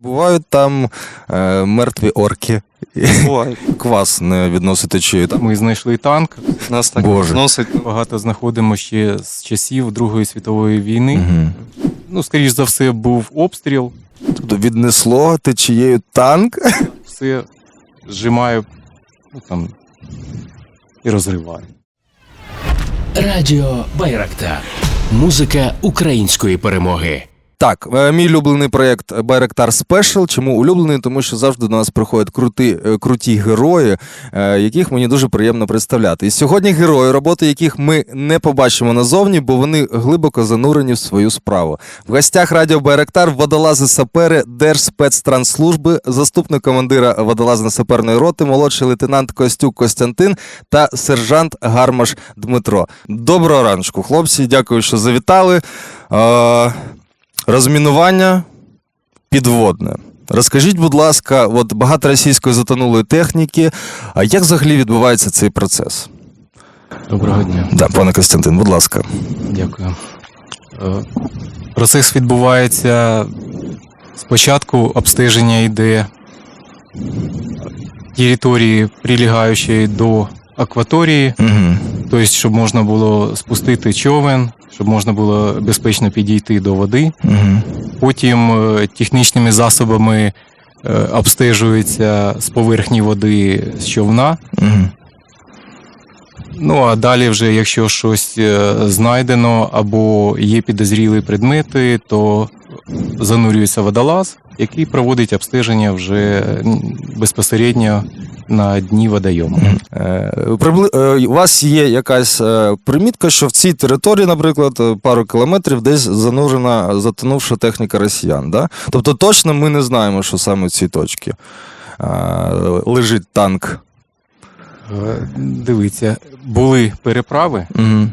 Бувають там е, мертві орки. Буває. Квас не відносите чи там. Ми знайшли танк. Нас так Боже. зносить. Багато знаходимо ще з часів Другої світової війни. Угу. Ну, скоріш за все, був обстріл. Тобто віднесло течією танк. Все зжимає ну, там, і розриває. Радіо Байрактар. Музика української перемоги. Так, е, мій улюблений проєкт Байрактар Спешл. Чому улюблений? Тому що завжди до нас приходять крути, е, круті герої, е, яких мені дуже приємно представляти. І сьогодні герої, роботи яких ми не побачимо назовні, бо вони глибоко занурені в свою справу. В гостях радіо Байрактар водолази сапери Держспецтранслужби, заступник командира водолазно-саперної роти, молодший лейтенант Костюк Костянтин та сержант Гармаш Дмитро. Доброго раночку, хлопці. Дякую, що завітали. Розмінування підводне. Розкажіть, будь ласка, от багато російської затонулої техніки. А як взагалі відбувається цей процес? Доброго дня. Да, пане Костянтин, будь ласка. Дякую. Е, Процес відбувається спочатку обстеження йде території, прилягаючої до акваторії, Угу. тобто, щоб можна було спустити човен, щоб можна було безпечно підійти до води. Угу. Потім е, технічними засобами е, обстежується з поверхні води з човна. Угу. Ну а далі, вже якщо щось е, знайдено або є підозрілі предмети, то занурюється водолаз, який проводить обстеження вже безпосередньо на дні водойому. Е, прибли... е, у вас є якась е, примітка, що в цій території, наприклад, е, пару кілометрів десь занурена, затонувша техніка росіян. Да? Тобто точно ми не знаємо, що саме в цій точці е, лежить танк. Е, Дивіться, були переправи Угу.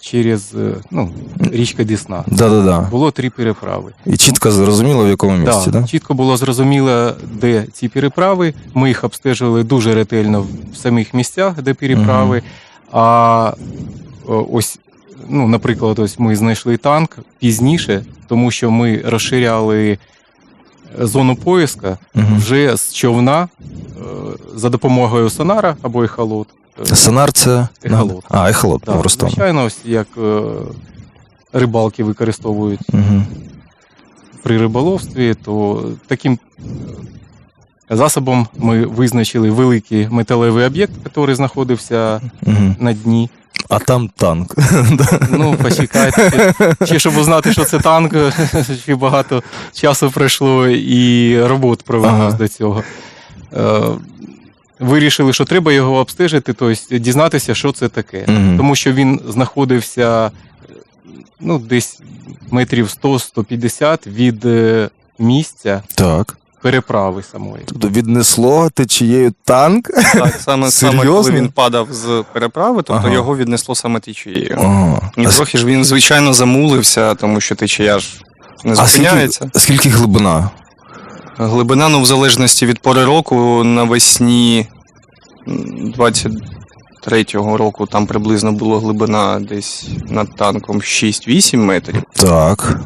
через е, ну, річка Дісна. Да-да-да. Було три переправи. І чітко зрозуміло, в якому місці, Да, да? Чітко було зрозуміло, де ці переправи. Ми їх обстежили дуже ретельно в самих місцях, де переправи. А ось, ну, наприклад, ось ми знайшли танк пізніше, тому що ми розширяли зону поиска Угу. вже з човна е, за допомогою сонара або ехолот. Е, Сонар це. Ехолот. А, ехолот, да, просто. звичайно, ось як е, рибалки використовують Угу. при риболовстві, то таким засобом ми визначили великий металевий об'єкт, який знаходився Угу. на дні. А там танк. Ну, почекайте. Ще щоб узнати, що це танк, ще багато часу пройшло і робот провелось Ага. до цього. Е, Вирішили, що треба його обстежити, тобто дізнатися, що це таке. Мгм. Тому що він знаходився ну, десь метрів 100-150 від е, місця Так. Переправи самої. Тобто віднесло течією танк. Так, саме, саме коли Серйозно? він падав з переправи, тобто Ага. його віднесло саме течією. Ага. І А с- трохи ж він, звичайно, замулився, тому що течія ж не А скільки, зупиняється. скільки глибина? Глибина, ну, в залежності від пори року, навесні м, 23-го року там приблизно було глибина десь над танком 6-8 метрів. Так.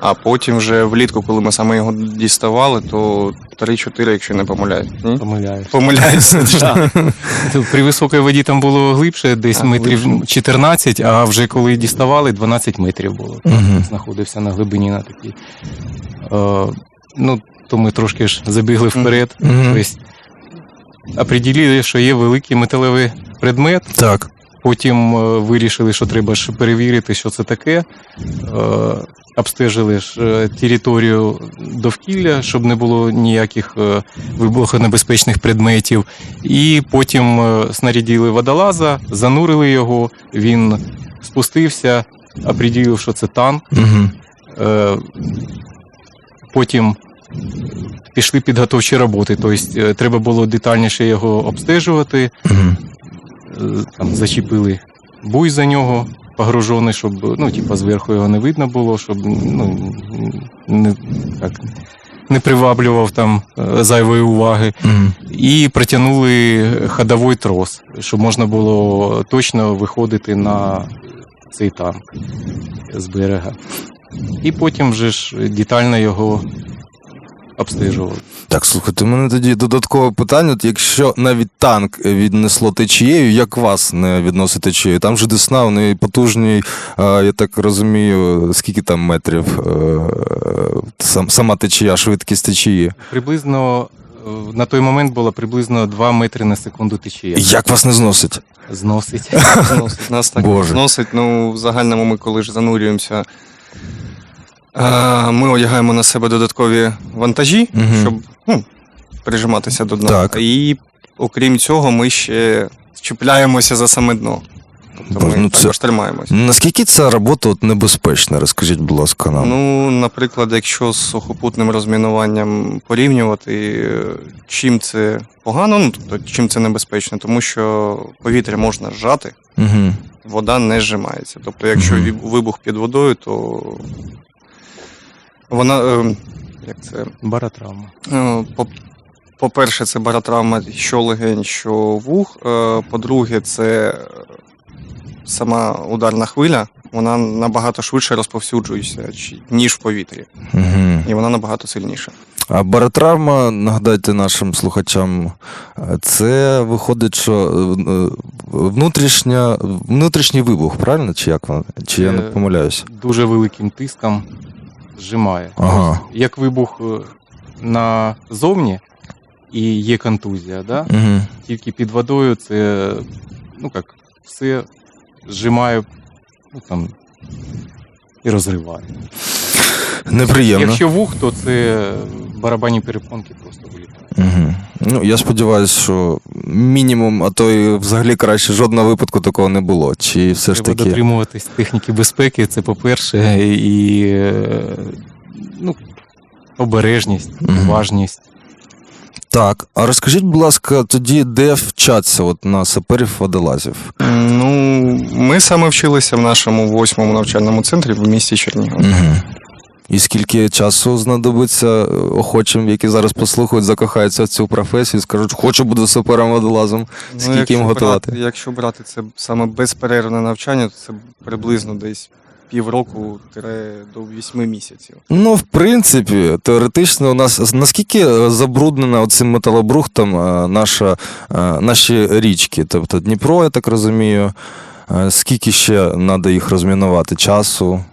А потім вже влітку, коли ми саме його діставали, то 3-4, якщо не помиляюсь. Ні? Помиляюсь. Помиляюся. Тут При високій воді там було глибше, десь А, метрів глибше. 14, а вже коли діставали, 12 метрів було. Угу. Знаходився на глибині на такій. Е, ну, то ми трошки ж забігли вперед. Мгм. Тобто, определили, що є великий металевий предмет. Так. Потім е, вирішили, що треба ж перевірити, що це таке. Е, обстежили ж е, територію довкілля, щоб не було ніяких вибухонебезпечних предметів. І потім снарядили водолаза, занурили його, він спустився, определив, що це танк. Угу. Потім пішли підготовчі роботи. Тобто треба було детальніше його обстежувати. Угу. Там зачепили буй за нього, погружений, щоб ну, типа, зверху його не видно було, щоб ну, не, так, не приваблював там е, зайвої уваги. Угу. І притягнули ходовий трос, щоб можна було точно виходити на цей танк з берега. І потім вже ж детально його обстежували. Так, слухайте, у мене тоді додаткове питання. От якщо навіть танк віднесло течією, як вас не відносить течією? Там же Десна, у неї потужний, е, я так розумію, скільки там метрів е, сама течія, швидкість течії. Приблизно е, на той момент було приблизно 2 метри на секунду течія. Як вас не зносить? Зносить. Зносить. Нас так Боже. зносить. Ну, в загальному ми коли ж занурюємося. Е, Ми одягаємо на себе додаткові вантажі, Мгм. щоб ну, прижиматися до дна. Так. І окрім цього, ми ще чіпляємося за саме дно. Тобто Боже, ми ну це- також тримаємося. Наскільки ця робота от небезпечна? Розкажіть, будь ласка, нам. Ну, наприклад, якщо з сухопутним розмінуванням порівнювати, чим це погано, ну тобто чим це небезпечно, тому що повітря можна зжати, Угу. вода не зжимається. Тобто, якщо ві- вибух під водою, то вона. е, Як це? Баротравма. Е, по- По-перше, це баротравма що легень, що вух. Е, По-друге, це е, сама ударна хвиля, вона набагато швидше розповсюджується, ніж в повітрі. Угу. І вона набагато сильніша. А баротравма, нагадайте нашим слухачам, це виходить, що внутрішня, внутрішній вибух, правильно? Чи як воно? Чи я не помиляюсь? Дуже великим тиском зжимає. Ага. Тобто, Як вибух е, назовні і є контузія, да? Угу. тільки під водою це ну як, все зжимає ну, там, і розриває. Неприємно. Якщо вух, то це барабанні перепонки просто вилітають. Угу. Ну, я сподіваюся, що мінімум, а то й взагалі краще жодного випадку такого не було. Чи все ж таки. дотримуватись техніки безпеки, це по-перше, і е, ну, обережність, уважність. Так, а розкажіть, будь ласка, тоді, де вчаться от на саперів водолазів? Ну, ми саме вчилися в нашому восьмому навчальному центрі в місті Чернігів. Угу. І скільки часу знадобиться е, охочим, які зараз послухають, закохаються в цю професію, скажуть, хочу бути сапером водолазом. Скільки їм готувати? Брати, якщо брати це саме безперервне навчання, то це приблизно десь півроку до вісьми місяців. Ну, в принципі, теоретично, у нас наскільки забруднена цим металобрухтом е, наша, е, наші річки? Тобто Дніпро, я так розумію, скільки ще треба їх розмінувати часу?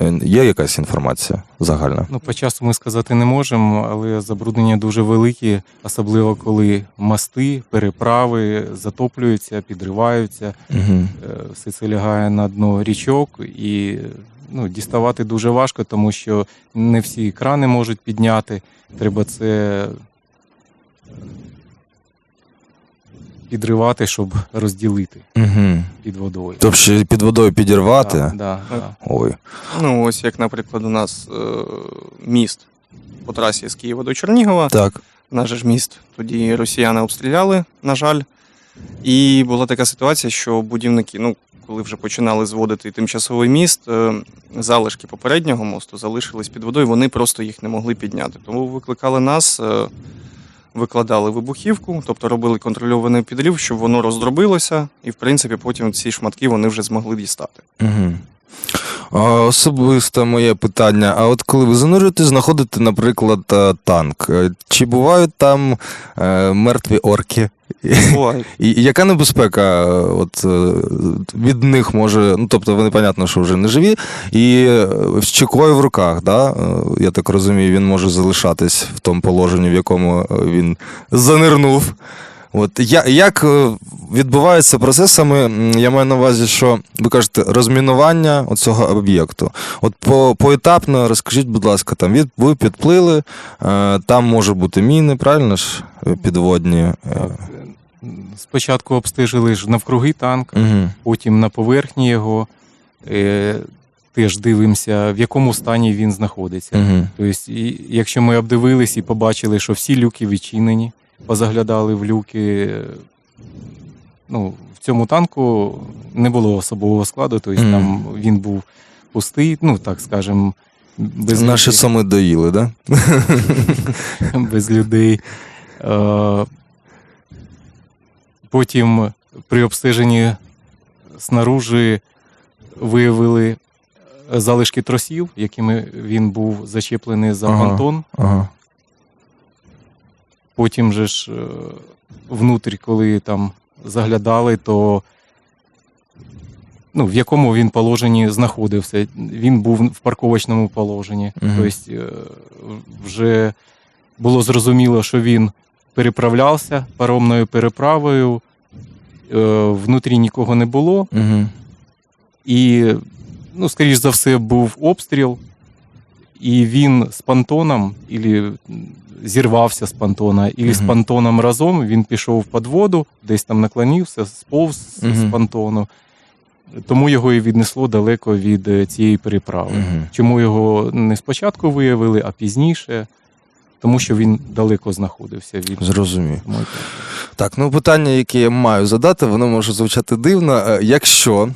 Е, Є якась інформація загальна? Ну, по часу ми сказати не можемо, але забруднення дуже великі, особливо коли мости, переправи затоплюються, підриваються, Угу. все це лягає на дно річок і ну, діставати дуже важко, тому що не всі крани можуть підняти. Треба це е, підривати, щоб розділити Угу. під водою. Тобто ще під водою підірвати? Да, да, да. Ой. Ну, ось як, наприклад, у нас е, міст по трасі з Києва до Чернігова. Так. Наш ж міст тоді росіяни обстріляли, на жаль. І була така ситуація, що будівники, ну, коли вже починали зводити тимчасовий міст, е, залишки попереднього мосту залишились під водою, вони просто їх не могли підняти. Тому викликали нас, е, викладали вибухівку, тобто робили контрольований підрив, щоб воно роздробилося, і в принципі потім ці шматки вони вже змогли дістати. Угу. Особисте моє питання. А от коли ви занурюєтесь, знаходите, наприклад, е, танк. Е, Чи бувають там е, мертві орки? Буває. І яка небезпека от, від них може, ну тобто вони, понятно, що вже не живі, і з чекою в руках, да? я так розумію, він може залишатись в тому положенні, в якому він занирнув. От я, як е, відбувається процес саме, м, я маю на увазі, що ви кажете, розмінування цього об'єкту. От по, поетапно розкажіть, будь ласка, там від, ви підплили, е, там може бути міни, правильно ж? е, Підводні. Спочатку обстежили ж навкруги танк, Угу. потім на поверхні його. Теж дивимося, в якому стані він знаходиться. Угу. Тобто, і, якщо ми обдивились і побачили, що всі люки відчинені, позаглядали в люки. е, Ну, в цьому танку не було особового складу, тобто Мгм. там він був пустий, ну так скажемо, без, Наші людей, саме доїли, да? без людей. Е, Потім при обстеженні снаружи виявили залишки тросів, якими він був зачеплений за Ага. понтон. Ага. Потім же ж е, внутрі, коли там заглядали, то ну, в якому він положенні знаходився. Він був в парковочному положенні. Тобто е, вже було зрозуміло, що він переправлявся паромною переправою. Е, Внутрі нікого не було. Угу. І, ну, скоріш за все, був обстріл, і він з понтоном, ілі зірвався з понтона, і з пантоном понтоном разом він пішов під воду, десь там наклонився, сповз з- з Мгм. понтону. Тому його і віднесло далеко від е, цієї переправи. Угу. Чому його не спочатку виявили, а пізніше? Тому що він далеко знаходився від Зрозумів. Так, ну питання, яке я маю задати, воно може звучати дивно. Е, Якщо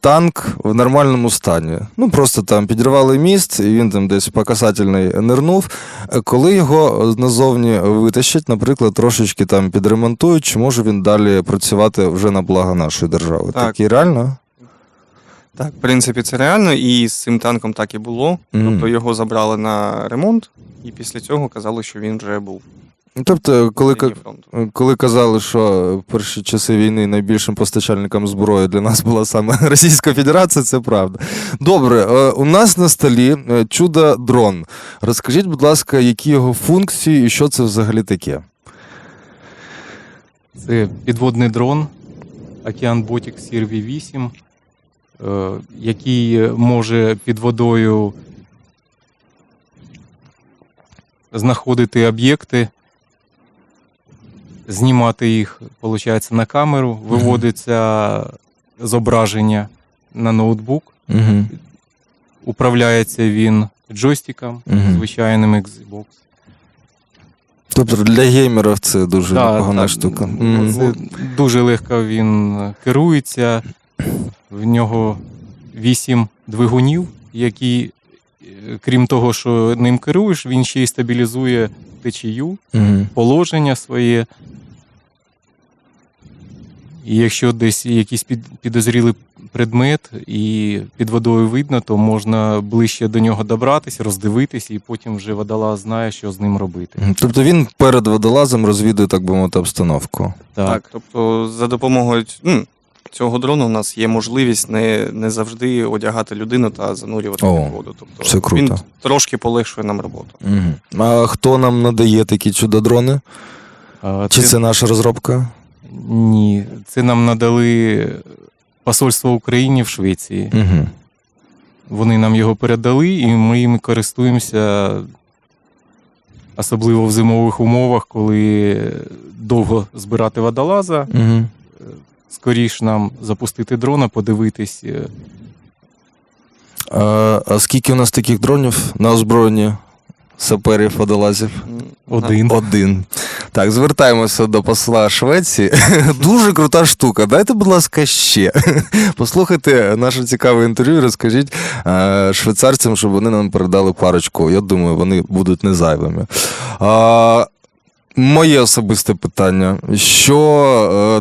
танк в нормальному стані, ну просто там підірвали міст, і він там десь по касательний нирнув. е, Коли його назовні витащать, наприклад, трошечки там підремонтують, чи може він далі працювати вже на благо нашої держави? Так. Такі реально? Так, в принципі, це реально, і з цим танком так і було. Мгм. Тобто його забрали на ремонт, і після цього казали, що він вже був Ну, Тобто, коли, на ка- лінії фронту. коли казали, що в перші часи війни найбільшим постачальником зброї для нас була саме Російська Федерація, це правда. Добре, е, у нас на столі е, чудо дрон. Розкажіть, будь ласка, які його функції і що це взагалі таке? Це підводний дрон Океан Ботік Сірві 8, е, який може під водою знаходити об'єкти, знімати їх, виходить, на камеру, виводиться зображення на ноутбук, управляється він джойстиком, звичайним Xbox. Тобто для геймерів це дуже Да, непогана так, штука. Це дуже легко він керується. В нього вісім двигунів, які, е, крім того, що ним керуєш, він ще й стабілізує течію, Мгм. положення своє. І якщо десь якийсь під, підозрілий предмет і під водою видно, то можна ближче до нього добратися, роздивитися, і потім вже водолаз знає, що з ним робити. Тобто він перед водолазом розвідує, так би мовити, обстановку. Так. тобто, за допомогою ну, цього дрону у нас є можливість не, не завжди одягати людину та занурювати О, воду. Тобто це круто. він трошки полегшує нам роботу. Угу. А хто нам надає такі чудо-дрони? А, Чи це наша розробка? Ні, це нам надали посольство України в Швеції. Угу. Вони нам його передали, і ми їм користуємося, особливо в зимових умовах, коли довго збирати водолаза. Угу. Скоріш нам запустити дрона, подивитись. е, А, а скільки у нас таких дронів на озброєнні саперів водолазів? Один. Один. Так, звертаємося до посла Швеції. Дуже крута штука. Дайте, будь ласка, ще. Послухайте наше цікаве інтерв'ю. і Розкажіть е, швейцарцям, щоб вони нам передали парочку. Я думаю, вони будуть не зайвими. А, Моє особисте питання: що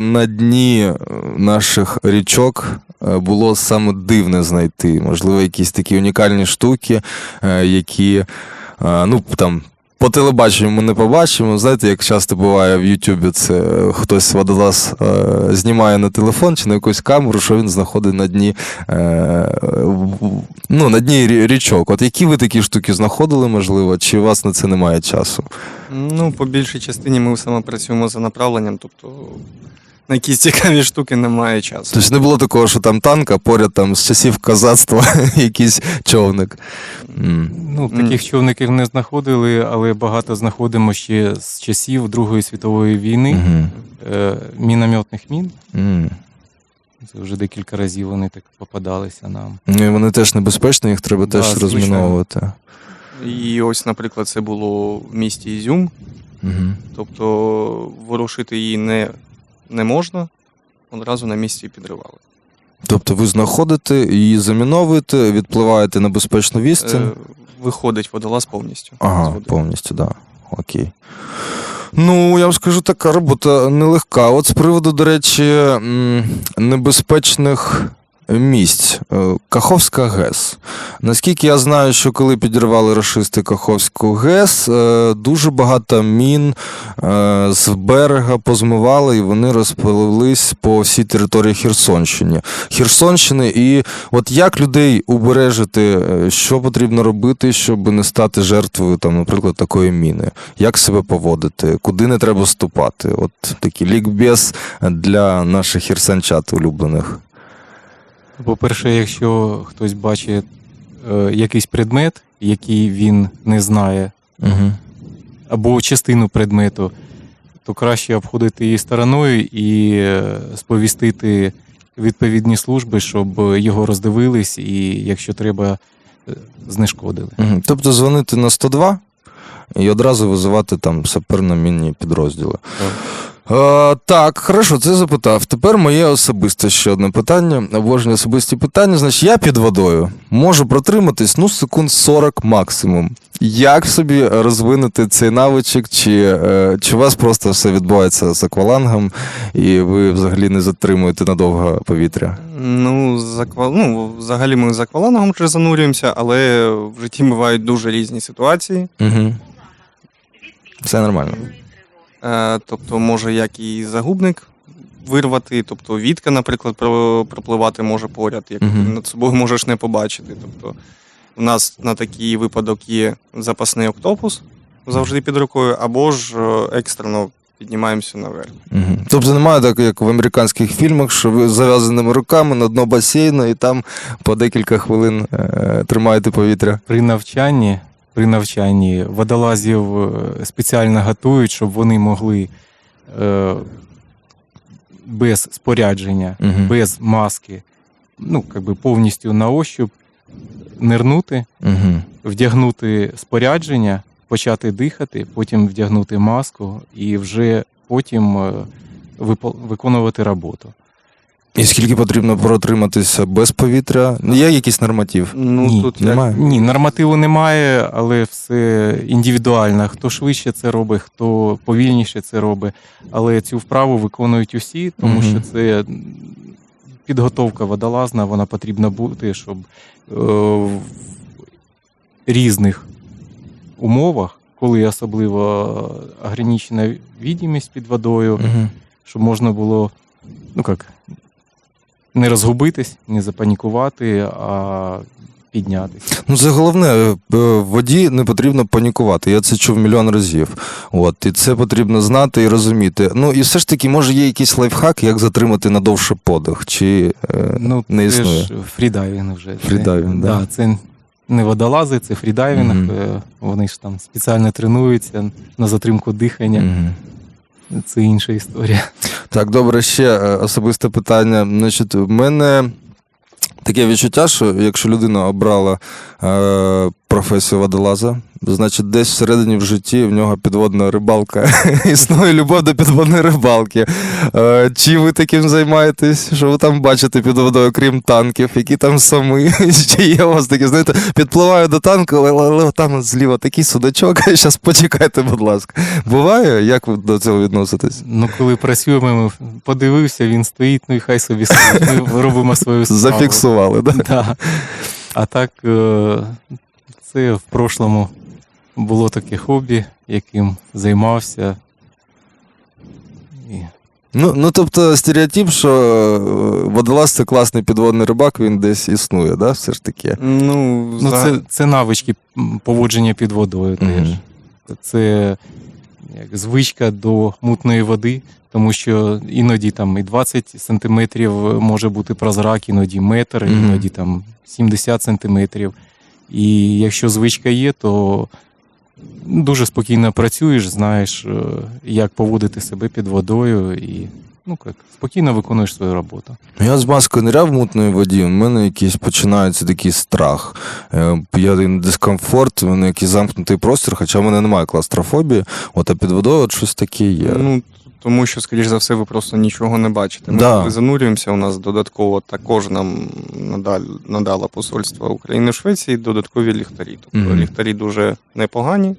е, на дні е, наших річок е, було саме дивне знайти? Можливо, якісь такі унікальні штуки, які ну там. По телебаченню ми не побачимо. Знаєте, як часто буває в Ютубі, це е, хтось водолаз е, знімає на телефон чи на якусь камеру, що він знаходить на дні, е, ну, на дні річок. От які ви такі штуки знаходили, можливо, чи у вас на це немає часу? Ну, по більшій частині ми саме працюємо за направленням, тобто на якісь цікаві штуки немає часу. Тобто не було такого, що там танк, а поряд там з часів козацтва якийсь човник. Ну, таких човників не знаходили, але багато знаходимо ще з часів Другої світової війни, Мгм. е, мінометних мін. М. Це вже декілька разів вони так попадалися нам. Ну, і Вони теж небезпечні, їх треба Да, теж звичайно. розміновувати. І ось, наприклад, це було в місті Ізюм, Мгм. тобто ворушити її не, не можна, одразу на місці підривали. Тобто ви знаходите, її заміновуєте, відпливаєте на безпечну відстань. Е, виходить водолаз повністю. Ага, повністю, так. Да. Окей. Ну, я вам скажу, така робота нелегка. От з приводу, до речі, небезпечних місць. Е, Каховська ГЕС. Наскільки я знаю, що коли підірвали рашисти Каховську ГЕС, е, дуже багато мін е, з берега позмивали і вони розпилились по всій території Херсонщини. Херсонщини. І от як людей убережити, що потрібно робити, щоб не стати жертвою, там, наприклад, такої міни? Як себе поводити? Куди не треба ступати? От такий лікбез для наших херсончат улюблених. По-перше, якщо хтось бачить е, якийсь предмет, який він не знає, Угу. або частину предмету, то краще обходити її стороною і е, сповістити відповідні служби, щоб його роздивились, і якщо треба, е, знешкодили. Угу. Тобто дзвонити на 102 і одразу визивати там саперно-мінні підрозділи. Е, так, хорошо, це запитав. Тепер моє особисте ще одне питання. Обожнюю особисті питання. Значить, я під водою можу протриматись ну, секунд 40 максимум. Як собі розвинути цей навичок? Чи, е, чи у вас просто все відбувається з аквалангом, і ви взагалі не затримуєте надовго повітря? Ну, з аква... ну, взагалі ми з аквалангом вже занурюємося, але в житті бувають дуже різні ситуації. Угу. Все нормально. Е, тобто, може як і загубник вирвати, тобто вітка, наприклад, пропливати може поряд, як ти Мгм. над собою можеш не побачити. Тобто, у нас на такий випадок є запасний октопус завжди під рукою, або ж е, екстрено піднімаємося наверх. Угу. Тобто немає так, як в американських фільмах, що ви з зав'язаними руками на дно басейну і там по декілька хвилин е, тримаєте повітря. При навчанні, при навчанні водолазів е, спеціально готують, щоб вони могли е, без спорядження, Мгм. без маски, ну, как би повністю на ощуп нирнути, Угу. вдягнути спорядження, почати дихати, потім вдягнути маску і вже потім е, виконувати роботу. І скільки потрібно протриматися без повітря? Є якийсь норматив? Ну, Ні, тут як- немає. Ні, нормативу немає, але все індивідуально. Хто швидше це робить, хто повільніше це робить. Але цю вправу виконують усі, тому Мгм. що це підготовка водолазна, вона потрібна бути, щоб е, в різних умовах, коли особливо ограничена відімість під водою, Угу. щоб можна було, ну як, не розгубитись, не запанікувати, а піднятися. Ну, це головне, е, в воді не потрібно панікувати. Я це чув мільйон разів. От, і це потрібно знати і розуміти. Ну, і все ж таки, може, є якийсь лайфхак, як затримати надовше подих, чи е, Ну, не існує. ж фрідайвінг вже. Фрідайвінг, да. да. Це не водолази, це фрідайвінг. Мгм. Е, Вони ж там спеціально тренуються на затримку дихання. Мгм. Це інша історія. Так, добре, ще е, особисте питання. Значить, в мене таке відчуття, що якщо людина обрала е, професію водолаза, значить десь всередині в житті в нього підводна рибалка. Існує любов до підводної рибалки. Е, чи ви таким займаєтесь? Що ви там бачите під водою, крім танків, які там сами? Чи є у вас такі, знаєте, підпливаю до танку, але, але, але там зліва такий судачок. Зараз почекайте, будь ласка. Буває? Як ви до цього відноситесь? Ну, коли працюємо, подивився, він стоїть, ну і хай собі стоїть. Ми робимо свою справу. Зафіксували, да? Да. А так, е, це в прошлому було таке хобі, яким займався. І Ну, ну тобто стереотип, що е, водолаз це класний підводний рибак, він десь існує, да? Все ж таки. Ну, Ну, за- це, це навички поводження під водою теж. Мгм. Це як звичка до мутної води, тому що іноді там і 20 сантиметрів може бути прозрак, іноді метр, іноді там 70 сантиметрів. І якщо звичка є, то дуже спокійно працюєш, знаєш, е, як поводити себе під водою і ну, як, спокійно виконуєш свою роботу. Я з маскою ниряв в мутної воді, у мене якийсь починається такий страх. Е, Я один дискомфорт, у мене якийсь замкнутий простір, хоча в мене немає клаустрофобії, от а під водою от щось таке є. Ну, тому що, скоріш за все, ви просто нічого не бачите. Ми Да. коли занурюємося, у нас додатково також нам надаль, надало посольство України в Швеції додаткові ліхтарі. Тобто Мгм. ліхтарі дуже непогані,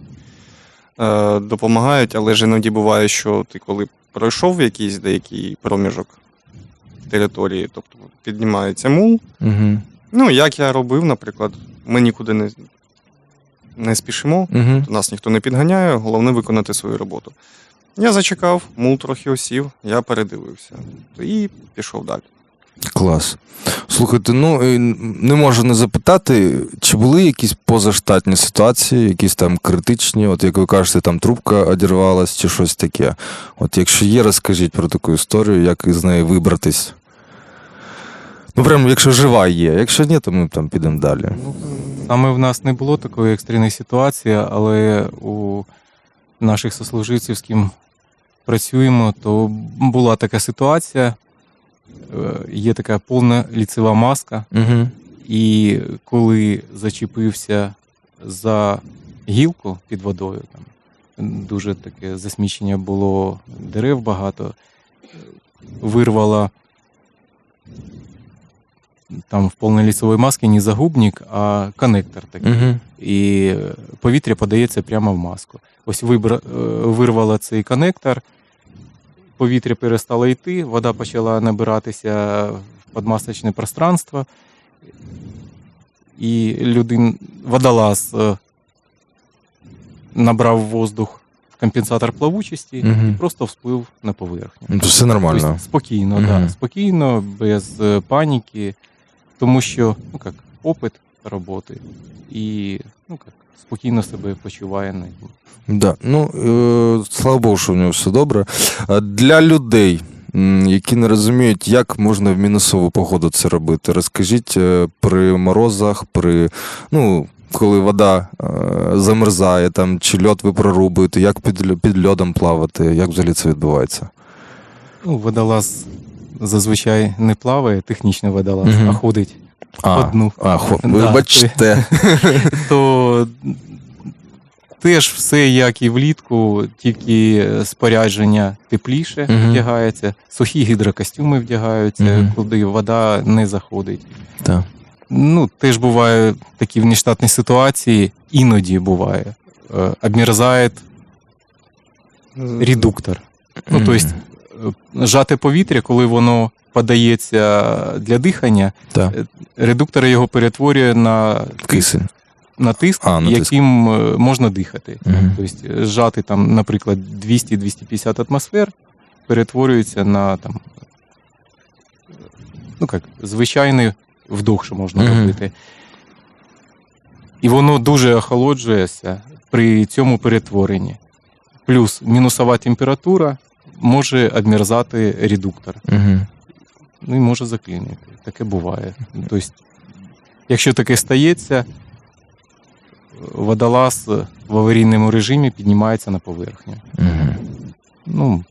е, допомагають, але ж іноді буває, що ти коли пройшов якийсь деякий проміжок території. Тобто піднімається мул. Угу. Ну, як я робив, наприклад, ми нікуди не, не спішимо, Угу. нас ніхто не підганяє, головне виконати свою роботу. Я зачекав, мул трохи осів, я передивився і пішов далі. Клас. Слухайте, ну не можу не запитати, чи були якісь позаштатні ситуації, якісь там критичні, от як ви кажете, там трубка одірвалась чи щось таке. От якщо є, розкажіть про таку історію, як із неї вибратись. Ну, прям, якщо жива є. Якщо ні, то ми там підемо далі. Саме в нас не було такої екстреної ситуації, але у наших сослуживців, з ким працюємо, то була така ситуація. Е, Є така повна ліцева маска, Угу. і коли зачепився за гілку під водою, там дуже таке засмічення було дерев багато, вирвала там в повній лісовій масці не загубник, а коннектор такий. Угу. І повітря подається прямо в маску. Ось вибра... е, вирвала цей коннектор, повітря перестало йти, вода почала набиратися в подмасочне пространство, і людин... водолаз е, набрав воздух в компенсатор плавучості Мгм. і просто всплив на поверхню. Ну, все нормально. Тобто спокійно, Мгм. да, спокійно, без е, паніки, тому що ну як, опит роботи і ну як, спокійно себе почуває на ньому. Да. Ну, е, слава Богу, що в нього все добре. Для людей, які не розуміють, як можна в мінусову погоду це робити, розкажіть е, при морозах, при ну. Коли вода е, замерзає, там, чи льод ви прорубуєте, як під, під льодом плавати, як взагалі це відбувається? Ну, водолаз зазвичай не плаває, технічний водолаз, Мгм. а ходить А, Одну. а хо, Да, вибачте. то теж все як і влітку, тільки спорядження тепліше Мгм. вдягається, сухі гідрокостюми вдягаються, Мгм. куди вода не заходить. Так. Ну, теж буває такі внештатні ситуації, іноді буває. Е, Обмерзає редуктор. Ну, Мгм. тобто, е, жате повітря, коли воно подається для дихання, Так. редуктор його перетворює на Кисень. на тиск, А, на яким е, можна дихати. Мгм. Тобто е, зжати там, наприклад, 200-250 атмосфер перетворюється на там, ну як, звичайний вдох, що можна Мгм. робити. І воно дуже охолоджується при цьому перетворенні. Плюс мінусова температура може обмерзати редуктор. Угу. Ну і може заклинити. Таке буває. Тобто, якщо таке стається, водолаз в аварійному режимі піднімається на поверхню. Угу. Ну,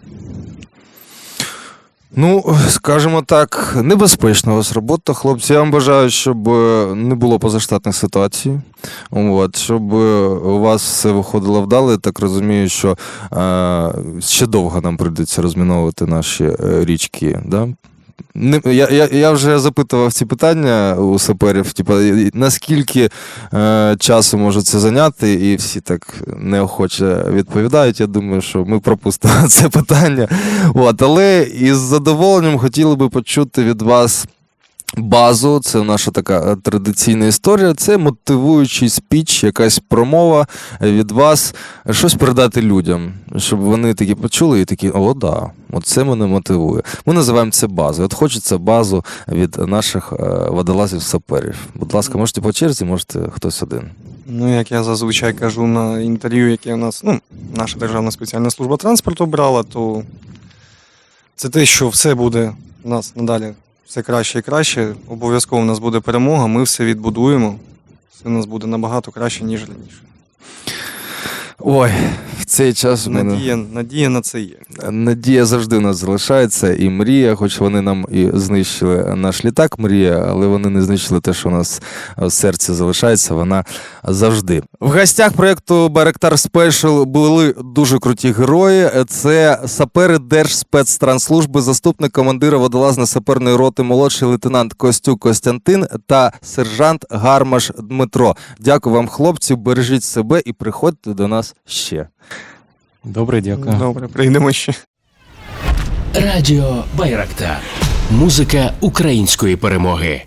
Ну, скажімо так, небезпечна у вас робота, хлопці. Я вам бажаю, щоб не було позаштатних ситуацій. От, щоб у вас все виходило вдало. Я так розумію, що е, ще довго нам прийдеться розміновувати наші е, річки. Да? Не, я, я, я вже запитував ці питання у саперів, типу, наскільки е, часу може це зайняти, і всі так неохоче відповідають. Я думаю, що ми пропустимо це питання. От, але із задоволенням хотіли би почути від вас базу. Це наша така е, традиційна історія. Це мотивуючий спіч, якась промова від вас, щось передати людям, щоб вони такі почули і такі, о, да, от це мене мотивує. Ми називаємо це базою. От хочеться базу від наших е, водолазів саперів. Будь ласка, можете по черзі, можете хтось один. Ну, як я зазвичай кажу на інтерв'ю, яке у нас, ну, наша Державна спеціальна служба транспорту брала, то це те, що все буде у нас надалі все краще і краще. Обов'язково у нас буде перемога, ми все відбудуємо. Все у нас буде набагато краще, ніж раніше. Ой, в цей час в мене... Надія, надія на це є. Надія завжди у нас залишається, і мрія, хоч вони нам і знищили наш літак, мрія, але вони не знищили те, що у нас в серці залишається. Вона завжди. В гостях проєкту Байрактар Спешл були дуже круті герої. Це сапери Держспецтранслужби, заступник командира водолазно-саперної роти, молодший лейтенант Костюк Костянтин та сержант Гармаш Дмитро. Дякую вам, хлопці. Бережіть себе і приходьте до нас ще. добре, дякую. Добре, прийдемо ще. Радіо Байрактар. Музика української перемоги.